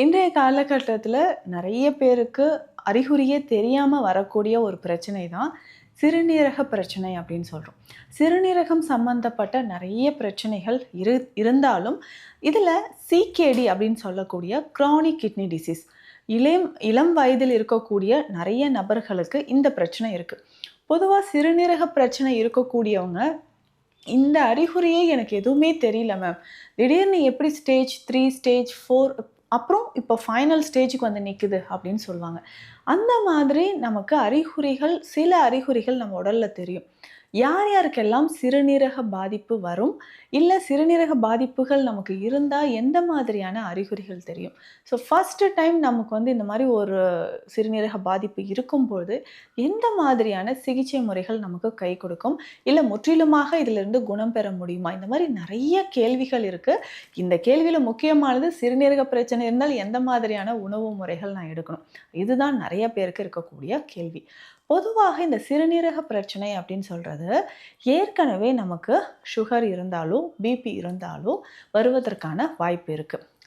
இன்றைய காலகட்டத்தில் நிறைய பேருக்கு அறிகுறியே தெரியாமல் வரக்கூடிய ஒரு பிரச்சனை தான் சிறுநீரக பிரச்சனை அப்படின்னு சொல்கிறோம் சிறுநீரகம் சம்பந்தப்பட்ட நிறைய பிரச்சனைகள் இரு இருந்தாலும் இதில் சிகேடி அப்படின்னு சொல்லக்கூடிய க்ரானிக் கிட்னி டிசீஸ் இளம் இளம் வயதில் இருக்கக்கூடிய நிறைய நபர்களுக்கு இந்த பிரச்சனை இருக்குது பொதுவாக சிறுநீரக பிரச்சனை இருக்கக்கூடியவங்க இந்த அறிகுறியே எனக்கு எதுவுமே தெரியல மேம் திடீர்னு எப்படி ஸ்டேஜ் த்ரீ ஸ்டேஜ் ஃபோர் அப்புறம் இப்போ ஃபைனல் ஸ்டேஜுக்கு வந்து நிற்குது அப்படின்னு சொல்லுவாங்க. அந்த மாதிரி நமக்கு அறிகுறிகள் சில அறிகுறிகள் நம்ம உடலில் தெரியும். யார் யாருக்கெல்லாம் சிறுநீரக பாதிப்பு வரும்? இல்லை சிறுநீரக பாதிப்புகள் நமக்கு இருந்தால் எந்த மாதிரியான அறிகுறிகள் தெரியும்? ஸோ ஃபஸ்ட்டு டைம் நமக்கு வந்து இந்த மாதிரி ஒரு சிறுநீரக பாதிப்பு இருக்கும்பொழுது எந்த மாதிரியான சிகிச்சை முறைகள் நமக்கு கை கொடுக்கும்? இல்லை முற்றிலுமாக இதிலிருந்து குணம் பெற முடியுமா? இந்த மாதிரி நிறைய கேள்விகள் இருக்குது இந்த கேள்வியில் முக்கியமானது சிறுநீரக பிரச்சனை பிரச்சனை இருந்தால் எந்த மாதிரியான உணவு முறைகள் நான் எடுக்கணும்? இதுதான் நிறைய பேருக்கு இருக்கக்கூடிய கேள்வி. பொதுவாக இந்த சிறுநீரக பிரச்சனை அப்படின்னு சொல்கிறது ஏற்கனவே நமக்கு சுகர் இருந்தாலும் பிபி இருந்தாலும் வருவதற்கான வாய்ப்பு இருக்குது